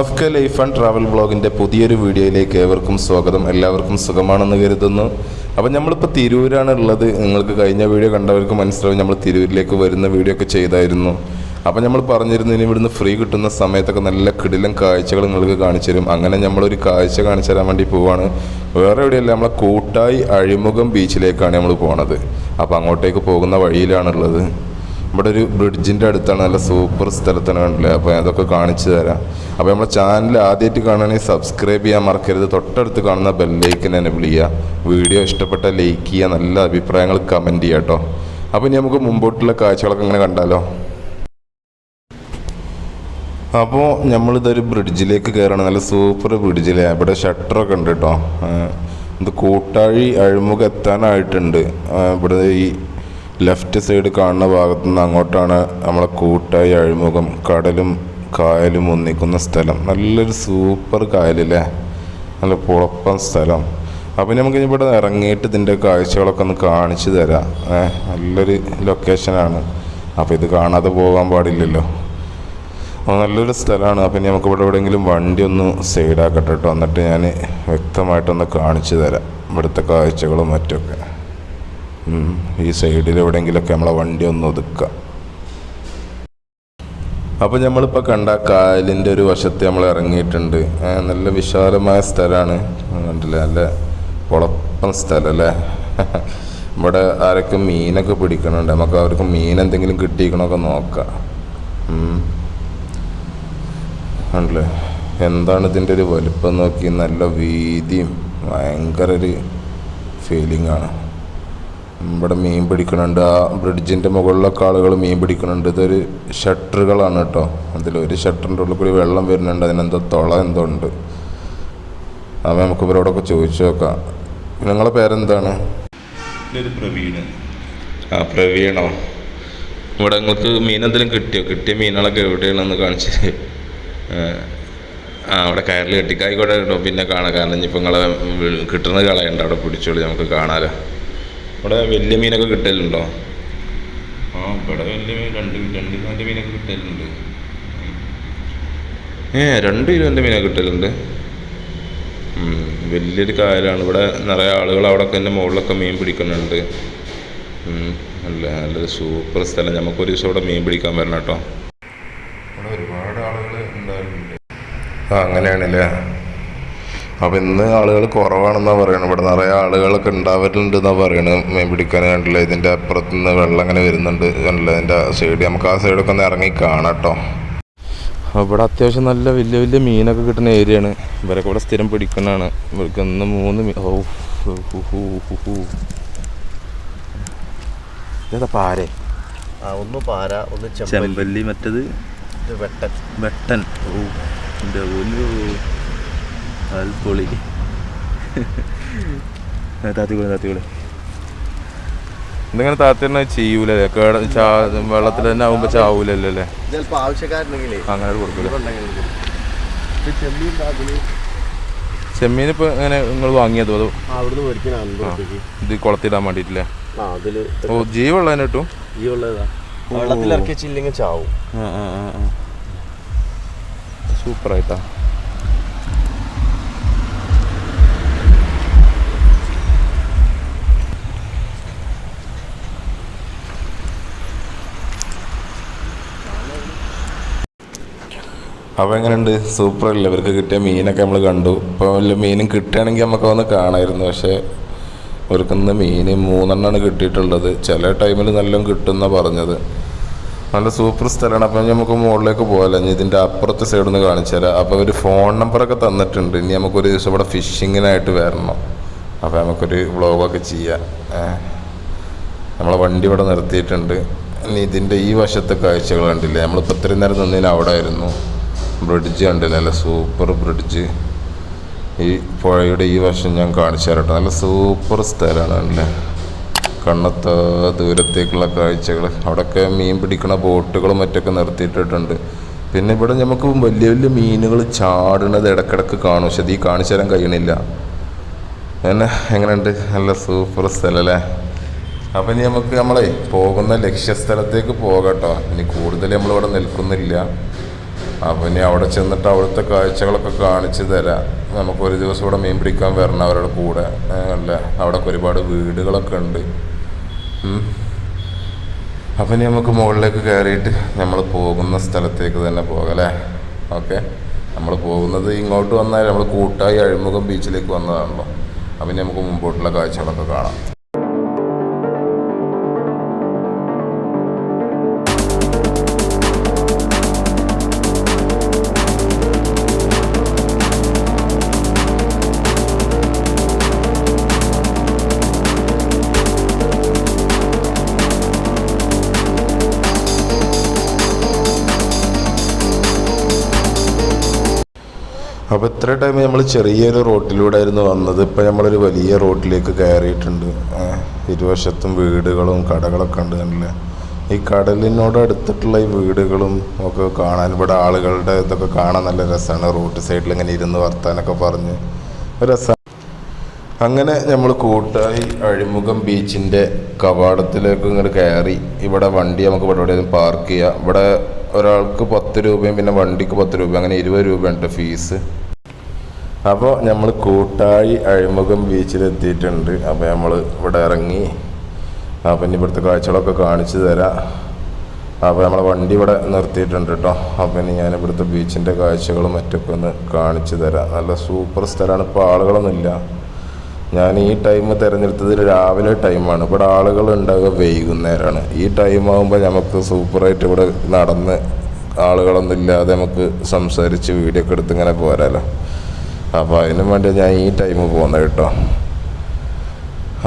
F K life and travel ബ്ലോഗിന്റെ പുതിയൊരു വീഡിയോയിലേക്ക് ഏവർക്കും സ്വാഗതം. എല്ലാവർക്കും സുഖമാണെന്ന് കരുതുന്നു. അപ്പം നമ്മളിപ്പോൾ തിരൂരാണ് ഉള്ളത്. നിങ്ങൾക്ക് കഴിഞ്ഞ വീഡിയോ കണ്ടവർക്ക് മനസ്സിലാവും നമ്മൾ തിരൂരിലേക്ക് വരുന്ന വീഡിയോ ഒക്കെ ചെയ്തായിരുന്നു. അപ്പം നമ്മൾ പറഞ്ഞിരുന്നു ഇനി ഇവിടുന്ന് ഫ്രീ കിട്ടുന്ന സമയത്തൊക്കെ നല്ല കിടിലം കാഴ്ചകൾ നിങ്ങൾക്ക് കാണിച്ചു തരും. അങ്ങനെ നമ്മളൊരു കാഴ്ച കാണിച്ചു തരാൻ വേണ്ടി പോവാണ്. വേറെ എവിടെയല്ല നമ്മളെ കൂട്ടായി അഴിമുഖം ബീച്ചിലേക്കാണ് നമ്മൾ പോണത്. അപ്പോൾ അങ്ങോട്ടേക്ക് പോകുന്ന വഴിയിലാണുള്ളത്. ഇവിടെ ഒരു ബ്രിഡ്ജിന്റെ അടുത്താണ് നല്ല സൂപ്പർ സ്ഥലത്താണ് കണ്ടില്ലേ? അപ്പോൾ അതൊക്കെ കാണിച്ചു തരാം. അപ്പോൾ നമ്മുടെ ചാനൽ ആദ്യമായിട്ട് കാണുകയാണെങ്കിൽ സബ്സ്ക്രൈബ് ചെയ്യാൻ മറക്കരുത്. തൊട്ടടുത്ത് കാണുന്ന ബെല്ലൈക്കൻ എന്നെ ചെയ്യുക. വീഡിയോ ഇഷ്ടപ്പെട്ട ലൈക്ക് ചെയ്യുക. നല്ല അഭിപ്രായങ്ങൾ കമന്റ് ചെയ്യുക കേട്ടോ. അപ്പോൾ ഇനി നമുക്ക് മുമ്പോട്ടുള്ള കാഴ്ചകളൊക്കെ ഇങ്ങനെ കണ്ടാലോ? അപ്പോൾ നമ്മളിതൊരു ബ്രിഡ്ജിലേക്ക് കയറണം. നല്ല സൂപ്പർ ബ്രിഡ്ജിലെ ഇവിടെ ഷട്ടറൊക്കെ ഉണ്ട് കേട്ടോ. ഇത് കൂട്ടാഴി അഴിമുഖം എത്താനായിട്ടുണ്ട്. ഇവിടെ ഈ ലെഫ്റ്റ് സൈഡ് കാണുന്ന ഭാഗത്തു നിന്ന് അങ്ങോട്ടാണ് നമ്മളെ കൂട്ടായി അഴിമുഖം കടലും കായലും ഒന്നിക്കുന്ന സ്ഥലം. നല്ലൊരു സൂപ്പർ കായലല്ലേ? നല്ല പുളപ്പം സ്ഥലം. അപ്പം നമുക്ക് ഇവിടെ ഇറങ്ങിയിട്ട് ഇതിന്റെ കാഴ്ചകളൊക്കെ ഒന്ന് കാണിച്ചു തരാം. നല്ലൊരു ലൊക്കേഷനാണ് അപ്പോൾ ഇത് കാണാതെ പോകാൻ പാടില്ലല്ലോ. അപ്പോൾ നല്ലൊരു സ്ഥലമാണ്. അപ്പം ഇനി നമുക്ക് ഇവിടെ എവിടെയെങ്കിലും വണ്ടി ഒന്ന് സൈഡാക്കട്ടെ കേട്ടോ എന്നിട്ട് ഞാൻ വ്യക്തമായിട്ടൊന്ന് കാണിച്ചു തരാം. ഇവിടുത്തെ കാഴ്ചകളും മറ്റൊക്കെ. ഈ സൈഡിൽ എവിടെയെങ്കിലുമൊക്കെ നമ്മളെ വണ്ടി ഒന്ന് ഒതുക്കുക. അപ്പോൾ നമ്മളിപ്പോൾ കണ്ട കായലിന്റെ ഒരു വശത്ത് നമ്മൾ ഇറങ്ങിയിട്ടുണ്ട്. നല്ല വിശാലമായ സ്ഥലമാണ്. കണ്ടില്ലേ? നല്ല കുളപ്പൻ സ്ഥലം അല്ലേ? ഇവിടെ ആരൊക്കെ മീനൊക്കെ പിടിക്കണുണ്ട്. നമുക്ക് അവർക്ക് മീൻ എന്തെങ്കിലും കിട്ടിയിക്കണമൊക്കെ നോക്കാം. ആണല്ലേ എന്താണ് ഇതിന്റെ ഒരു വലുപ്പം നോക്കി നല്ല വീതിയും ഭയങ്കര ഒരു ഫീലിംഗ് ആണ്. ഇവിടെ മീൻ പിടിക്കണുണ്ട് ആ ബ്രിഡ്ജിന്റെ മുകളിലൊക്കെ ആളുകൾ മീൻ പിടിക്കണുണ്ട് ഇതൊരു ഷട്ടറുകളാണ് കേട്ടോ. അതിലൊരു ഷട്ടറിന്റെ ഉള്ളിൽ കൂടി വെള്ളം വരുന്നുണ്ട്. അതിനെന്തോ തുള എന്തോ ഉണ്ട്. അപ്പം നമുക്ക് ഇവരോടൊക്കെ ചോദിച്ചു നോക്കാം. നിങ്ങളെ പേരെന്താണ്? ആ പ്രവീണോ? ഇവിടെ നിങ്ങൾക്ക് മീൻ എന്തെങ്കിലും കിട്ടിയോ? കിട്ടിയ മീനുകളൊക്കെ എവിടെയാണെന്ന് കാണിച്ച്. ആ അവിടെ കയറിൽ കെട്ടിക്കായിക്കോട്ടെ. കേട്ടോ പിന്നെ കാണാം. കാരണം ഇനിയിപ്പോൾ നിങ്ങളെ കിട്ടുന്നത് കളയണ്ട. അവിടെ പിടിച്ചോളി. നമുക്ക് കാണാലോ. ഇവിടെ വലിയ മീനൊക്കെ കിട്ടലുണ്ടോ? ആ ഇവിടെ വലിയ മീൻ രണ്ട് രണ്ട് കിലോന്റെ മീനൊക്കെ കിട്ടലുണ്ട്. ഏ രണ്ട് കിലോന്റെ മീനൊക്കെ കിട്ടലുണ്ട്? വലിയൊരു കാര്യമാണ് ഇവിടെ നിറയെ ആളുകൾ അവിടെ തന്നെ മുകളിലൊക്കെ മീൻ പിടിക്കുന്നുണ്ട്. നല്ല നല്ലൊരു സൂപ്പർ സ്ഥലം. നമുക്കൊരു ദിവസം ഇവിടെ മീൻ പിടിക്കാൻ വരണം കേട്ടോ. ഇവിടെ ഒരുപാട് ആളുകൾ ഉണ്ടായിരുന്നുണ്ട് ആ അങ്ങനെയാണല്ലേ? അപ്പം ഇന്ന് ആളുകൾ കുറവാണെന്നാണ് പറയുന്നത് ഇവിടെ നിറയെ ആളുകളൊക്കെ ഉണ്ടാവലുണ്ട് എന്നാണ് പറയുന്നത് മീൻ പിടിക്കാൻ കണ്ടില്ല? ഇതിന്റെ അപ്പുറത്ത് നിന്ന് വെള്ളം അങ്ങനെ വരുന്നുണ്ട്. കണ്ടില്ല? ഇതിന്റെ സൈഡ് നമുക്ക് ആ സൈഡൊക്കെ ഒന്ന് ഇറങ്ങി കാണാട്ടോ കേട്ടോ. ഇവിടെ അത്യാവശ്യം നല്ല വലിയ വലിയ മീനൊക്കെ കിട്ടുന്ന ഏരിയയാണ് ഇവരൊക്കെ ഇവിടെ സ്ഥിരം പിടിക്കുന്നതാണ്. ഇവർക്ക് ഇന്ന് മൂന്ന് മീൻ ഓ പാരേ? ആ ഒന്ന് പാര ഒന്ന് ചെമ്പല്ലി. മറ്റത് വെട്ടൻ. വെട്ടൻ. ഓ ഒരു അൽപ്പൊളി താത്തിക്കൂടെ താത്തിക്കൂടെ. ഇതിങ്ങനെ താത്തന്നെ ചെയ്യൂലല്ലേ കേട വെള്ളത്തിൽ തന്നെ ആവുമ്പോ ചാവൂലല്ലോ അല്ലേ? അങ്ങനെ കൊടുക്കൂല ചെമ്മീൻ ഇപ്പൊ എങ്ങനെ നിങ്ങൾ വാങ്ങിയതോ അതോ? ഇത് കുളത്തിടാൻ വേണ്ടിട്ടില്ലേ ഓ ജീവുള്ള കിട്ടും ഈ ഉള്ളതാ വെള്ളത്തിൽ ഇറക്കി വെച്ചില്ലെങ്കിൽ ചാവും ആ ആ ആ ആ സൂപ്പറായിട്ടാ അപ്പോൾ എങ്ങനെയുണ്ട്? സൂപ്പർ അല്ലേ ഇവർക്ക് കിട്ടിയ മീനൊക്കെ നമ്മൾ കണ്ടു. ഇപ്പോൾ വല്ല മീനും കിട്ടുകയാണെങ്കിൽ നമുക്ക് ഒന്ന് പക്ഷെ പക്ഷേ ഇവർക്കിന്ന് മീൻ മൂന്നെണ്ണമാണ് കിട്ടിയിട്ടുള്ളത്. ചില ടൈമിൽ നല്ലോണം കിട്ടുമെന്നാണ് പറഞ്ഞത്. നല്ല സൂപ്പർ സ്ഥലമാണ്. അപ്പം നമുക്ക് മുകളിലേക്ക് പോകാമല്ലോ ഇനി ഇതിന്റെ അപ്പുറത്തെ സൈഡിൽ നിന്ന് കാണിച്ചു തരാം. അപ്പോൾ ഒരു ഫോൺ നമ്പറൊക്കെ തന്നിട്ടുണ്ട്. ഇനി നമുക്കൊരു ദിവസം ഇവിടെ ഫിഷിങ്ങിനായിട്ട് വരണം. അപ്പോൾ നമുക്കൊരു വ്ളോഗൊക്കെ ചെയ്യാം. നമ്മളെ വണ്ടി ഇവിടെ നിർത്തിയിട്ടുണ്ട്. ഇനി ഇതിന്റെ ഈ വശത്തെ കാഴ്ചകൾ കണ്ടില്ലേ? നമ്മളിപ്പോൾ ഇത്രയും നേരം നിന്നതിന് അവിടെ ആയിരുന്നു ബ്രിഡ്ജ് കണ്ടില്ലേ? നല്ല സൂപ്പർ ബ്രിഡ്ജ്. ഈ പുഴയുടെ ഈ വശം ഞാൻ കാണിച്ചു തരട്ടെ നല്ല സൂപ്പർ സ്ഥലമാണ് അല്ലേ കണ്ണത്ത ദൂരത്തേക്കുള്ള കാഴ്ചകൾ അവിടെയൊക്കെ മീൻ പിടിക്കുന്ന ബോട്ടുകളും മറ്റൊക്കെ നിർത്തിയിട്ടിട്ടുണ്ട്. പിന്നെ ഇവിടെ നമുക്ക് വലിയ വലിയ മീനുകൾ ചാടുന്നത് ഇടക്കിടക്ക് കാണും. പക്ഷെ ഈ കാണിച്ചു തരാൻ കഴിയണില്ല. എന്നെ എങ്ങനെയുണ്ട്? നല്ല സൂപ്പർ സ്ഥലമല്ലേ അപ്പം ഇനി നമുക്ക് നമ്മളെ പോകുന്ന ലക്ഷ്യസ്ഥലത്തേക്ക് പോകട്ടോ ഇനി കൂടുതൽ നമ്മളിവിടെ നിൽക്കുന്നില്ല. അപ്പം ഇനി അവിടെ ചെന്നിട്ട് അവിടുത്തെ കാഴ്ചകളൊക്കെ കാണിച്ചു തരാം. നമുക്കൊരു ദിവസം ഇവിടെ മീൻ പിടിക്കാൻ വരണം അവരുടെ കൂടെ. അല്ലേ അവിടെയൊക്കെ ഒരുപാട് വീടുകളൊക്കെ ഉണ്ട്. അപ്പം ഇനി നമുക്ക് മുകളിലേക്ക് കയറിയിട്ട് നമ്മൾ പോകുന്ന സ്ഥലത്തേക്ക് തന്നെ പോകാം അല്ലേ? ഓക്കെ. നമ്മൾ പോകുന്നത് ഇങ്ങോട്ട് വന്നാൽ നമ്മൾ കൂട്ടായി അഴിമുഖം ബീച്ചിലേക്ക് വന്നതാണല്ലോ. അപ്പം ഇനി നമുക്ക് മുമ്പോട്ടുള്ള കാഴ്ചകളൊക്കെ കാണാം. അപ്പോൾ ഇത്ര ടൈം നമ്മൾ ചെറിയൊരു റോട്ടിലൂടെ ആയിരുന്നു വന്നത്. ഇപ്പോൾ നമ്മളൊരു വലിയ റോട്ടിലേക്ക് കയറിയിട്ടുണ്ട്. ഇരുവശത്തും വീടുകളും കടകളൊക്കെ ഉണ്ട് കണ്ടില്ലേ? ഈ കടലിനോട് അടുത്തിട്ടുള്ള ഈ വീടുകളും ഒക്കെ കാണാൻ ഇവിടെ ആളുകളുടെ ഇതൊക്കെ കാണാൻ നല്ല രസമാണ്. റോഡ് സൈഡിൽ ഇങ്ങനെ ഇരുന്ന് വർത്താനൊക്കെ പറഞ്ഞ്. രസമാണ് അങ്ങനെ നമ്മൾ കൂട്ടായി അഴിമുഖം ബീച്ചിന്റെ കവാടത്തിലേക്ക് ഇങ്ങോട്ട് കയറി. ഇവിടെ വണ്ടി നമുക്ക് ഇവിടെ എവിടെയും പാർക്ക് ചെയ്യാം. ഇവിടെ ഒരാൾക്ക് പത്ത് രൂപയും പിന്നെ വണ്ടിക്ക് പത്ത് രൂപ അങ്ങനെ ഇരുപത് രൂപയുണ്ട് ഫീസ് അപ്പോൾ നമ്മൾ കൂട്ടായി അഴിമുഖം ബീച്ചിലെത്തിയിട്ടുണ്ട്. അപ്പോൾ നമ്മൾ ഇവിടെ ഇറങ്ങി അപ്പം ഇനി ഇവിടുത്തെ കാഴ്ചകളൊക്കെ കാണിച്ചു തരാം. അപ്പോൾ നമ്മളെ വണ്ടി ഇവിടെ നിർത്തിയിട്ടുണ്ട് കേട്ടോ. അപ്പം ഇനി ഞാൻ ഇവിടുത്തെ ബീച്ചിന്റെ കാഴ്ചകളും മറ്റൊക്കെ ഒന്ന് കാണിച്ചു തരാം. നല്ല സൂപ്പർ സ്ഥലമാണ്. ഇപ്പോൾ ആളുകളൊന്നുമില്ല. ഞാൻ ഈ ടൈം തിരഞ്ഞെടുത്തത് രാവിലെ ടൈമാണ് ഇവിടെ ആളുകൾ ഉണ്ടാകുക വൈകുന്നേരമാണ് ഈ ടൈം ആകുമ്പോൾ നമുക്ക് സൂപ്പറായിട്ട് ഇവിടെ നടന്ന് ആളുകളൊന്നും ഇല്ലാതെ നമുക്ക് സംസാരിച്ച് വീഡിയോ ഒക്കെ എടുത്ത് ഇങ്ങനെ പോരാലോ. അപ്പോൾ അതിനു വേണ്ടി ഞാൻ ഈ ടൈം പോകുന്നത് കേട്ടോ.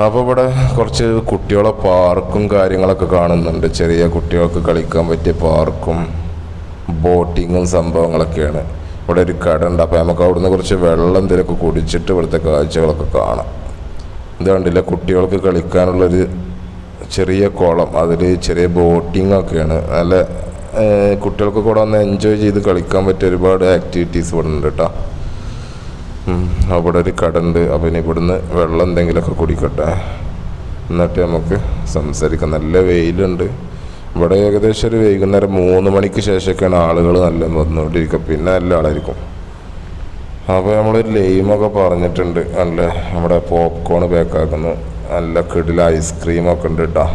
അപ്പോൾ ഇവിടെ കുറച്ച് കുട്ടികളെ പാർക്കും കാര്യങ്ങളൊക്കെ കാണുന്നുണ്ട്. ചെറിയ കുട്ടികൾക്ക് കളിക്കാൻ പറ്റിയ പാർക്കും ബോട്ടിങ്ങും സംഭവങ്ങളൊക്കെയാണ്. ഇവിടെ ഒരു കട ഉണ്ട്. അപ്പോൾ നമുക്ക് അവിടുന്ന് കുറച്ച് വെള്ളം തിരക്ക് കുടിച്ചിട്ട് ഇവിടുത്തെ കാഴ്ചകളൊക്കെ കാണാം. ഇത് കണ്ടില്ല? കുട്ടികൾക്ക് കളിക്കാനുള്ളൊരു ചെറിയ കുളം. അതിൽ ചെറിയ ബോട്ടിംഗ് ഒക്കെയാണ്. നല്ല കുട്ടികൾക്ക് കൂടെ ഒന്ന് എൻജോയ് ചെയ്ത് കളിക്കാൻ പറ്റിയ ഒരുപാട് ആക്ടിവിറ്റീസ് ഇവിടെ ഉണ്ട് കേട്ടോ. അവിടെ ഒരു കടണ്ട് അപ്പം ഇനി ഇവിടുന്ന് വെള്ളം എന്തെങ്കിലുമൊക്കെ കുടിക്കട്ടെ. എന്നിട്ട് നമുക്ക് സംസാരിക്കാം. നല്ല വെയിലുണ്ട്. ഇവിടെ ഏകദേശം ഒരു വൈകുന്നേരം മൂന്ന് മണിക്ക് ശേഷമൊക്കെയാണ് ആളുകൾ നല്ല വന്നുകൊണ്ടിരിക്കുക. പിന്നെ നല്ല ആളായിരിക്കും. അപ്പോൾ നമ്മൾ ലെയിമൊക്കെ പറഞ്ഞിട്ടുണ്ട്. നല്ല നമ്മുടെ പോപ്കോൺ പാക്കാക്കുന്നു. നല്ല കിടില ഐസ്ക്രീമൊക്കെ ഉണ്ട് കേട്ടോ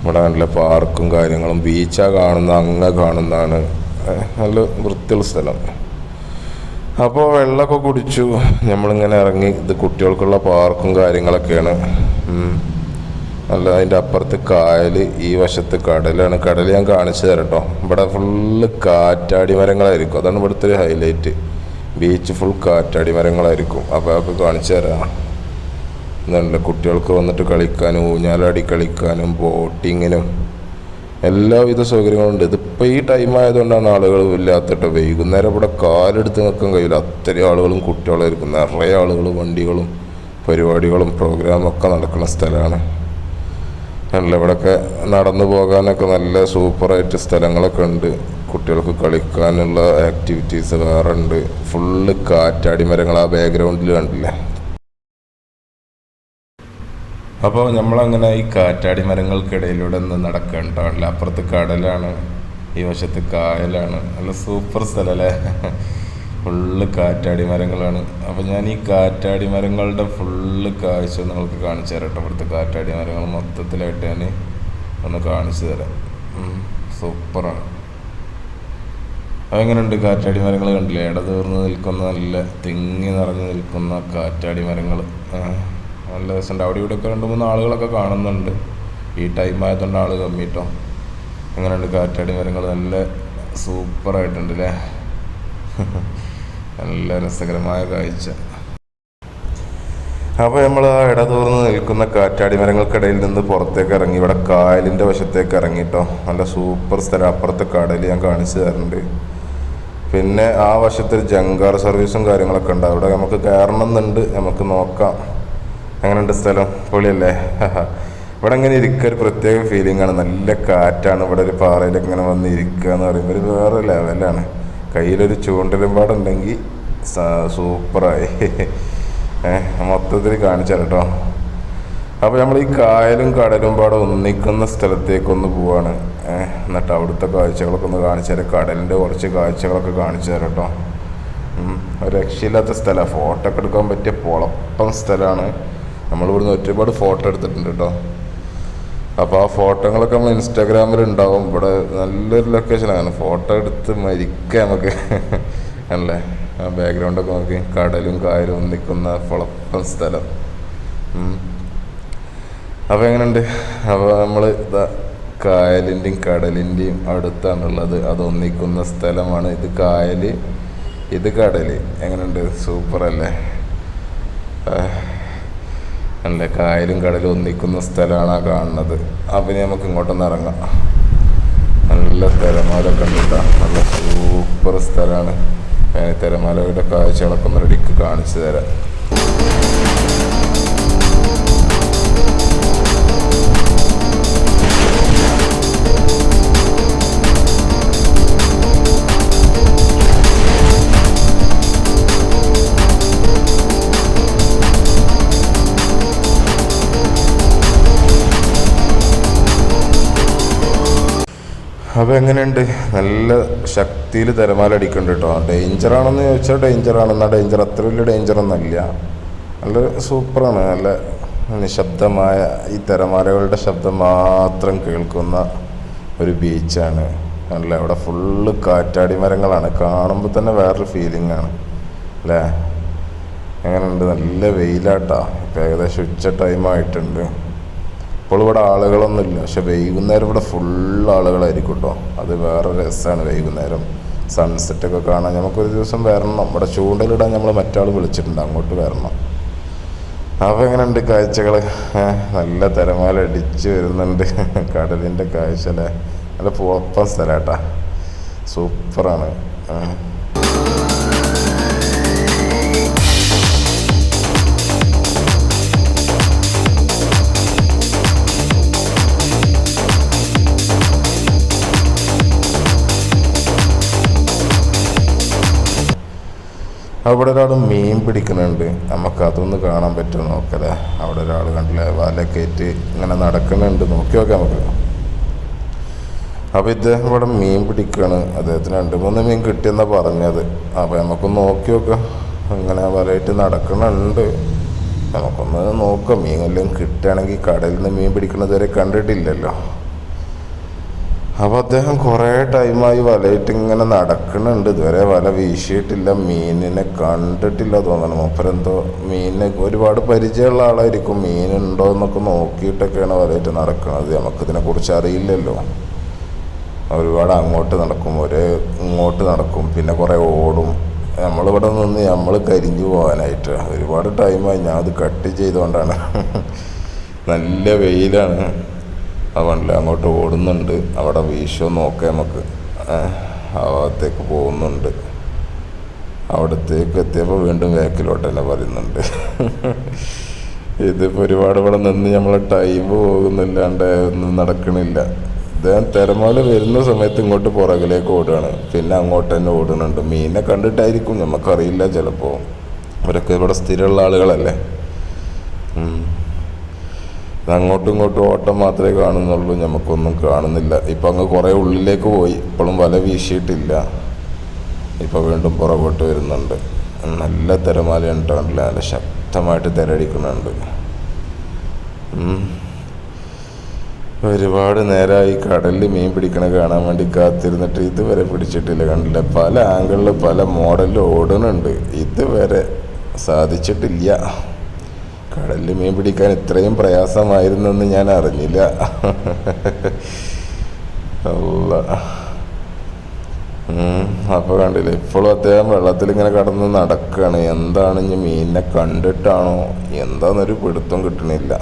ഇവിടെ നല്ല പാർക്കും കാര്യങ്ങളും. ബീച്ചാ കാണുന്ന അങ്ങ കാണുന്നതാണ്. നല്ല വൃത്തിയുള്ള സ്ഥലം. അപ്പോൾ വെള്ളമൊക്കെ കുടിച്ചു. നമ്മളിങ്ങനെ ഇറങ്ങി. ഇത് കുട്ടികൾക്കുള്ള പാർക്കും കാര്യങ്ങളൊക്കെയാണ്. അല്ല അതിന്റെ അപ്പുറത്ത് കായൽ ഈ വശത്ത് കടലാണ്. കടൽ ഞാൻ കാണിച്ചു തരാം കേട്ടോ ഇവിടെ ഫുള്ള് കാറ്റാടി മരങ്ങളായിരിക്കും. അതാണ് ഇവിടുത്തെ ഒരു ഹൈലൈറ്റ് ബീച്ച് ഫുൾ കാറ്റാടി മരങ്ങളായിരിക്കും. അപ്പോൾ അതൊക്കെ കാണിച്ചു തരാം. എന്നുണ്ട് കുട്ടികൾക്ക് വന്നിട്ട് കളിക്കാനും ഊഞ്ഞാലാടി കളിക്കാനും ബോട്ടിങ്ങിനും എല്ലാവിധ സൗകര്യങ്ങളുണ്ട്. ഇതിപ്പോൾ ഈ ടൈം ആയതുകൊണ്ടാണ് ആളുകൾ ഇല്ലാത്തിട്ട്. വൈകുന്നേരം ഇവിടെ കാലെടുത്ത് നിൽക്കാൻ കഴിയില്ല. അത്രയും ആളുകളും കുട്ടികളായിരിക്കും. നിറയെ ആളുകളും വണ്ടികളും പരിപാടികളും പ്രോഗ്രാമൊക്കെ നടക്കുന്ന സ്ഥലമാണ്. അല്ല ഇവിടെയൊക്കെ നടന്നു പോകാനൊക്കെ നല്ല സൂപ്പറായിട്ട് സ്ഥലങ്ങളൊക്കെ ഉണ്ട്. കുട്ടികൾക്ക് കളിക്കാനുള്ള ആക്ടിവിറ്റീസ് വേറെ ഉണ്ട്. ഫുള്ള് കാറ്റാടി മരങ്ങൾ ആ ബാക്ക്ഗ്രൗണ്ടിൽ കണ്ടില്ലേ? അപ്പോൾ നമ്മളങ്ങനെ ഈ കാറ്റാടി മരങ്ങൾക്കിടയിലൂടെ ഒന്ന് നടക്കണ്ടാവില്ല അപ്പുറത്ത് കടലാണ് ഈ വശത്ത് കായലാണ്. നല്ല സൂപ്പർ സ്ഥലമല്ലേ ഫുള്ള് കാറ്റാടി മരങ്ങളാണ്. അപ്പോൾ ഞാൻ ഈ കാറ്റാടി മരങ്ങളുടെ ഫുള്ള് കാഴ്ച നിങ്ങൾക്ക് കാണിച്ചു തരാം കേട്ടോ. ഇവിടുത്തെ കാറ്റാടി മരങ്ങൾ മൊത്തത്തിലായിട്ട് ഞാൻ ഒന്ന് കാണിച്ചു തരാം. സൂപ്പറാണ്. അതെങ്ങനെയുണ്ട് കാറ്റാടി മരങ്ങൾ കണ്ടില്ലേ? ഇടതീർന്ന് നിൽക്കുന്ന നല്ല തിങ്ങി നിറഞ്ഞു നിൽക്കുന്ന കാറ്റാടി മരങ്ങൾ. നല്ല രസമുണ്ട്. അവിടെ ഇവിടെയൊക്കെ രണ്ട് മൂന്ന് ആളുകളൊക്കെ കാണുന്നുണ്ട്. ഈ ടൈം ആയതുകൊണ്ട് ആൾ കമ്മി കേട്ടോ എങ്ങനെയുണ്ട് കാറ്റാടി മരങ്ങൾ? നല്ല സൂപ്പറായിട്ടുണ്ട് അല്ലേ? നല്ല രസകരമായ കാഴ്ച. അപ്പോൾ നമ്മൾ ആ ഇടതൂർന്ന് നിൽക്കുന്ന കാറ്റാടി മരങ്ങൾക്കിടയിൽ നിന്ന് പുറത്തേക്ക് ഇറങ്ങി. ഇവിടെ കായലിന്റെ വശത്തേക്ക് ഇറങ്ങിട്ടോ. നല്ല സൂപ്പർ സ്ഥലം. അപ്പുറത്തെ കടൽ ഞാൻ കാണിച്ചു തരുന്നുണ്ട്. പിന്നെ ആ വശത്ത് ജങ്കാർ സർവീസും കാര്യങ്ങളൊക്കെ ഉണ്ട്. അവിടെ നമുക്ക് കയറണം എന്നുണ്ട്. നമുക്ക് നോക്കാം. എങ്ങനെയുണ്ട് സ്ഥലം? പൊളിയല്ലേ? ഇവിടെ ഇങ്ങനെ ഇരിക്കുക ഒരു പ്രത്യേക ഫീലിംഗ് ആണ്. നല്ല കാറ്റാണ്. ഇവിടെ ഒരു പാറയിലൊക്കെ ഇങ്ങനെ വന്ന് ഇരിക്കുക എന്ന് പറയുമ്പോൾ ഒരു വേറെ ലെവലാണ് കയ്യിലൊരു ചൂണ്ടലും പാടുണ്ടെങ്കിൽ സൂപ്പറായി. മൊത്തത്തിൽ കാണിച്ചാൽ കേട്ടോ അപ്പോൾ നമ്മൾ ഈ കായലും കടലും പാടെ ഒന്നിക്കുന്ന സ്ഥലത്തേക്കൊന്ന് പോവാണ്. എന്നിട്ട് അവിടുത്തെ കാഴ്ചകളൊക്കെ ഒന്ന് കാണിച്ചു തരാം കടലിന്റെ കുറച്ച് കാഴ്ചകളൊക്കെ കാണിച്ചു തരാം കേട്ടോ രക്ഷയില്ലാത്ത സ്ഥലമാണ് ഫോട്ടോ ഒക്കെ എടുക്കാൻ പറ്റിയ പൊളപ്പം സ്ഥലമാണ് നമ്മളിവിടുന്ന് ഒരുപാട് ഫോട്ടോ എടുത്തിട്ടുണ്ട് കേട്ടോ. അപ്പോൾ ആ ഫോട്ടോകളൊക്കെ നമ്മൾ ഇൻസ്റ്റാഗ്രാമിൽ ഉണ്ടാവും. ഇവിടെ നല്ലൊരു ലൊക്കേഷനാണ് ഫോട്ടോ എടുത്ത് മരിക്കുക നമുക്ക്. അല്ലേ? ആ ബാക്ക്ഗ്രൗണ്ടൊക്കെ നോക്കി. കടലും കായലും ഒന്നിക്കുന്ന പൊളപ്പം സ്ഥലം. അപ്പോൾ എങ്ങനെയുണ്ട്? അപ്പോൾ നമ്മൾ ഇതാ കായലിന്റെയും കടലിന്റെയും അടുത്താണുള്ളത്. അതൊന്നിക്കുന്ന സ്ഥലമാണ്. ഇത് കായൽ ഇത് കടൽ എങ്ങനെയുണ്ട്? സൂപ്പർ അല്ലേ കായലും കടലും ഒന്നിക്കുന്ന സ്ഥലമാണ് ആ കാണുന്നത്. അപ്പം നമുക്ക് ഇങ്ങോട്ടൊന്ന് ഇറങ്ങാം. നല്ല തിരമാലൊക്കെ ഉണ്ട് നല്ല സൂപ്പർ സ്ഥലമാണ്. തിരമാലയുടെ കാഴ്ചകളൊക്കെ ഒന്ന് റെഡിക്ക് കാണിച്ചു തരാം. അപ്പോൾ എങ്ങനെയുണ്ട്? നല്ല ശക്തിയിൽ തിരമാല അടിക്കുന്നുണ്ട് കേട്ടോ. ഡേഞ്ചർ ആണെന്ന് ചോദിച്ചാൽ ഡേഞ്ചർ എന്നാൽ ഡേഞ്ചർ അത്ര വലിയ ഡേഞ്ചർ ഒന്നുമില്ല നല്ല സൂപ്പറാണ് നല്ല നിശബ്ദമായ ഈ തിരമാലകളുടെ ശബ്ദം മാത്രം കേൾക്കുന്ന ഒരു ബീച്ചാണ് നല്ല അവിടെ ഫുള്ള് കാറ്റാടി മരങ്ങളാണ്. കാണുമ്പോൾ തന്നെ വേറൊരു ഫീലിംഗ് ആണ്. അല്ലേ? എങ്ങനെയുണ്ട്? നല്ല വെയിലാട്ടാ. ഇപ്പം ഏകദേശം ഉച്ച ടൈം ആയിട്ടുണ്ട്. ഇപ്പോൾ ഇവിടെ ആളുകളൊന്നുമില്ല. പക്ഷെ വൈകുന്നേരം ഇവിടെ ഫുൾ ആളുകളായിരിക്കും കേട്ടോ അത് വേറെ രസമാണ് വൈകുന്നേരം. സൺസെറ്റ് ഒക്കെ കാണാൻ നമുക്കൊരു ദിവസം വരണം. ഇവിടെ ചൂണ്ടലിടാൻ നമ്മൾ മറ്റാൾ വിളിച്ചിട്ടുണ്ട്. അങ്ങോട്ട് വരണം. അപ്പോൾ എങ്ങനെയുണ്ട് കാഴ്ചകൾ നല്ല തിരമാല അടിച്ച് വരുന്നുണ്ട്. കടലിന്റെ കാഴ്ച അല്ലേ? നല്ല പുറപ്പം സ്ഥലമാട്ടാ സൂപ്പറാണ്. അവിടെ ഒരാൾ മീൻ പിടിക്കുന്നുണ്ട്. നമുക്ക് അതൊന്ന് കാണാൻ പറ്റുമോ നോക്കല്ലേ അവിടെ ഒരാൾ കണ്ടില്ലേ വല കയറ്റി ഇങ്ങനെ നടക്കുന്നുണ്ട്. നോക്കി നോക്കാം നമുക്ക്. അപ്പോൾ ഇദ്ദേഹം ഇവിടെ മീൻ പിടിക്കുകയാണ് അദ്ദേഹത്തിന് രണ്ട് മൂന്ന് മീൻ കിട്ടിയെന്നാണ് പറഞ്ഞത്. അപ്പോൾ നമുക്കൊന്ന് നോക്കി നോക്കാം. ഇങ്ങനെ വലയിട്ട് നടക്കുന്നുണ്ട്. നമുക്കൊന്ന് നോക്കാം. മീൻ എല്ലാം കിട്ടുകയാണെങ്കിൽ കടലിൽ നിന്ന് മീൻ പിടിക്കുന്നത് വരെ കണ്ടിട്ടില്ലല്ലോ. അപ്പോൾ അദ്ദേഹം കുറേ ടൈമായി വലയിട്ട് ഇങ്ങനെ നടക്കുന്നുണ്ട് ഇതുവരെ വല വീശിയിട്ടില്ല. മീനിനെ കണ്ടിട്ടില്ല തോന്നണം. മൂപ്പരെന്തോ മീനിനെ ഒരുപാട് പരിചയമുള്ള ആളായിരിക്കും. മീനുണ്ടോ എന്നൊക്കെ നോക്കിയിട്ടൊക്കെയാണ് വലയിട്ട് നടക്കുന്നത് നമുക്കിതിനെ കുറിച്ച് അറിയില്ലല്ലോ. ഒരുപാട് അങ്ങോട്ട് നടക്കും. ഒരേ ഇങ്ങോട്ട് നടക്കും. പിന്നെ കുറേ ഓടും. നമ്മളിവിടെ നിന്ന് നമ്മൾ കരിഞ്ഞു പോകാനായിട്ട്. ഒരുപാട് ടൈമായി ഞാൻ അത് കട്ട് ചെയ്തുകൊണ്ടാണ്. നല്ല വെയിലാണ്. അതുകൊണ്ടല്ലേ അങ്ങോട്ട് ഓടുന്നുണ്ട്. അവിടെ വീശോ നോക്കാം നമുക്ക്. ആ ഭാഗത്തേക്ക് പോകുന്നുണ്ട്. അവിടത്തേക്ക് എത്തിയപ്പോൾ വീണ്ടും ബാക്കിലോട്ട് തന്നെ പറയുന്നുണ്ട്. ഇതിപ്പോൾ ഒരുപാട് ഇവിടെ നിന്ന് നമ്മളെ ടൈം പോകുന്നില്ലാണ്ട് ഒന്നും നടക്കണില്ല. ഇദ്ദേഹം തിരമാല വരുന്ന സമയത്ത് ഇങ്ങോട്ട് പുറകിലേക്ക് ഓടുകയാണ്. പിന്നെ അങ്ങോട്ട് തന്നെ ഓടുന്നുണ്ട്. മീനെ കണ്ടിട്ടായിരിക്കും. നമുക്കറിയില്ല ചിലപ്പോൾ അവരൊക്കെ ഇവിടെ സ്ഥിരമുള്ള ആളുകളല്ലേ? അങ്ങോട്ടും ഇങ്ങോട്ടും ഓട്ടം മാത്രമേ കാണുന്നുള്ളൂ നമുക്കൊന്നും കാണുന്നില്ല. ഇപ്പം അങ്ങ് കുറേ ഉള്ളിലേക്ക് പോയി ഇപ്പോഴും വല വീശിയിട്ടില്ല. ഇപ്പം വീണ്ടും പുറകോട്ട് വരുന്നുണ്ട്. നല്ല തിരമാലയാണ് കേട്ടോ കണ്ടില്ല നല്ല ശക്തമായിട്ട് തിരടിക്കുന്നുണ്ട് ഒരുപാട് നേരമായി കടലിൽ മീൻ പിടിക്കണ കാണാൻ വേണ്ടി കാത്തിരുന്നിട്ട് ഇതുവരെ പിടിച്ചിട്ടില്ല കണ്ടില്ല. പല ആംഗിളിൽ പല മോഡലിൽ ഓടുന്നുണ്ട്. ഇതുവരെ സാധിച്ചിട്ടില്ല. കടലിൽ മീൻ പിടിക്കാൻ ഇത്രയും പ്രയാസമായിരുന്നെന്ന് ഞാൻ അറിഞ്ഞില്ല. അല്ല. അപ്പോൾ കണ്ടില്ലേ ഇപ്പോഴും അദ്ദേഹം വെള്ളത്തിൽ ഇങ്ങനെ കടന്ന് നടക്കുകയാണ് എന്താണ് ഇനി മീനിനെ കണ്ടിട്ടാണോ? എന്താന്നൊരു പിടുത്തം കിട്ടണില്ല.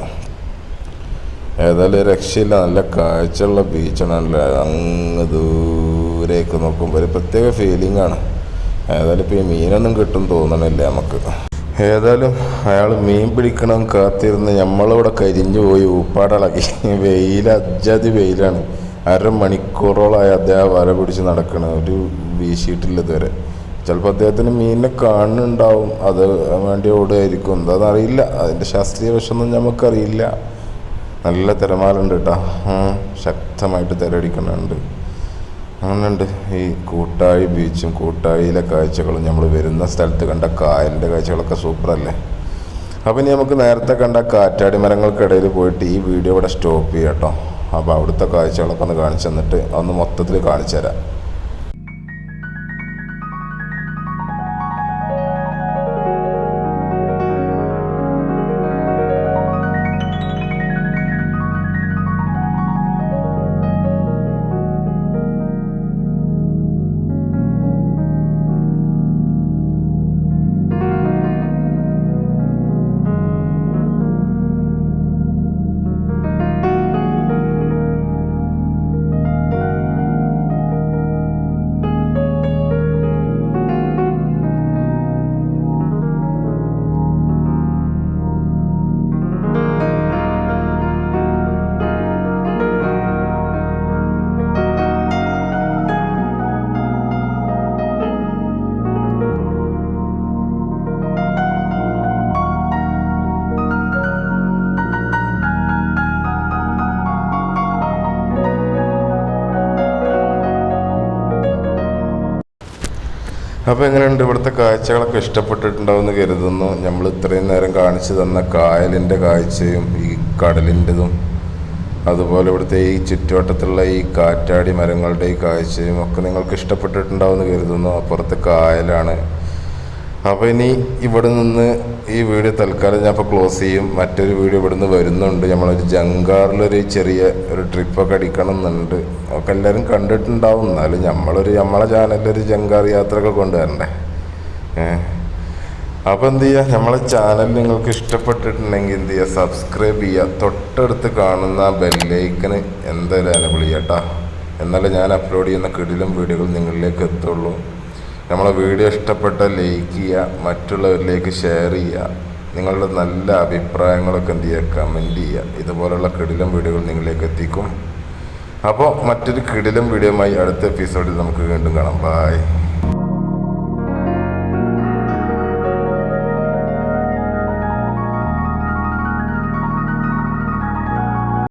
ഏതായാലും രക്ഷയില്ല. നല്ല കാഴ്ചയുള്ള ബീച്ചാണല്ലേ. അങ്ങ് ദൂരേക്ക് നോക്കുമ്പോൾ ഒരു പ്രത്യേക ഫീലിംഗ് ആണ്. ഏതായാലും ഇപ്പോൾ ഈ മീനൊന്നും കിട്ടും തോന്നണില്ല നമുക്ക്. ഏതായാലും അയാൾ മീൻ പിടിക്കണം കാത്തിരുന്ന് നമ്മളിവിടെ കരിഞ്ഞു പോയി. ഊപ്പാടിളക്കി വെയിൽ അജാതി വെയിലാണ്. അരമണിക്കൂറോളമായി അദ്ദേഹം വല പിടിച്ച് നടക്കണം. ഒരു വീശിയിട്ടില്ല ഇതുവരെ. ചിലപ്പോൾ അദ്ദേഹത്തിന് മീനിനെ കാണുന്നുണ്ടാവും. അത് വേണ്ടി ഓടുമായിരിക്കും എന്താണെന്നറിയില്ല അതിന്റെ ശാസ്ത്രീയ വശമൊന്നും നമുക്കറിയില്ല നല്ല തിരമാലുണ്ട് കേട്ടോ ശക്തമായിട്ട് തിരയടിക്കുന്നുണ്ട് അങ്ങനെയുണ്ട്. ഈ കൂട്ടായി ബീച്ചും കൂട്ടായിയിലെ കാഴ്ചകളും നമ്മൾ വരുന്ന സ്ഥലത്ത് കണ്ട കായലിന്റെ കാഴ്ചകളൊക്കെ സൂപ്പറല്ലേ? അപ്പം ഇനി നമുക്ക് നേരത്തെ കണ്ട കാറ്റാടി മരങ്ങൾക്കിടയിൽ പോയിട്ട് ഈ വീഡിയോ ഇവിടെ സ്റ്റോപ്പ് ചെയ്യാം കേട്ടോ. അപ്പോൾ അവിടുത്തെ കാഴ്ചകളൊക്കെ ഒന്ന് കാണിച്ചു തന്നിട്ട് അതൊന്ന് മൊത്തത്തിൽ കാണിച്ചു തരാം. അപ്പോൾ എങ്ങനെയുണ്ട് ഇവിടുത്തെ കാഴ്ചകളൊക്കെ ഇഷ്ടപ്പെട്ടിട്ടുണ്ടാവുമെന്ന് കരുതുന്നു. നമ്മൾ ഇത്രയും നേരം കാണിച്ചു തന്ന കായലിന്റെ കാഴ്ചയും ഈ കടലിന്റെതും അതുപോലെ ഇവിടുത്തെ ഈ ചുറ്റുവട്ടത്തുള്ള ഈ കാറ്റാടി മരങ്ങളുടെ ഈ കാഴ്ചയും ഒക്കെ നിങ്ങൾക്ക് ഇഷ്ടപ്പെട്ടിട്ടുണ്ടാവുമെന്ന് കരുതുന്നു. അപ്പുറത്ത് കായലാണ് അപ്പോൾ ഇനി ഇവിടെ നിന്ന് ഈ വീഡിയോ തൽക്കാലം ഞാൻ ഇപ്പോൾ ക്ലോസ് ചെയ്യും. മറ്റൊരു വീഡിയോ ഇവിടെ നിന്ന് വരുന്നുണ്ട്. നമ്മളൊരു ജങ്കാറിലൊരു ചെറിയ ഒരു ട്രിപ്പൊക്കെ അടിക്കണം എന്നുണ്ട് ഒക്കെ എല്ലാവരും കണ്ടിട്ടുണ്ടാവും. എന്നാലും നമ്മളൊരു നമ്മളെ ചാനലിലൊരു ജങ്കാർ യാത്രയൊക്കെ കൊണ്ടുവരണ്ടേ? അപ്പോൾ എന്ത് ചെയ്യുക നമ്മളെ ചാനൽ നിങ്ങൾക്ക് ഇഷ്ടപ്പെട്ടിട്ടുണ്ടെങ്കിൽ എന്ത് ചെയ്യുക സബ്സ്ക്രൈബ് ചെയ്യുക തൊട്ടടുത്ത് കാണുന്ന ബെല്ലൈക്കന് എന്തായാലും എനബിൾ എന്നാലും എന്നാലേ ഞാൻ അപ്ലോഡ് ചെയ്യുന്ന കിടിലും വീഡിയോകൾ നിങ്ങളിലേക്ക് എത്തുള്ളൂ. നമ്മളെ വീഡിയോ ഇഷ്ടപ്പെട്ട ലൈക്ക് ചെയ്യുക മറ്റുള്ളവരിലേക്ക് ഷെയർ ചെയ്യുക. നിങ്ങളുടെ നല്ല അഭിപ്രായങ്ങളൊക്കെ എന്ത് ചെയ്യുക? കമന്റ് ചെയ്യുക. ഇതുപോലുള്ള കിടിലം വീഡിയോകൾ നിങ്ങളിലേക്ക് എത്തിക്കും. അപ്പോൾ മറ്റൊരു കിടിലം വീഡിയോയുമായി അടുത്ത എപ്പിസോഡിൽ നമുക്ക് വീണ്ടും കാണാം. ബായ്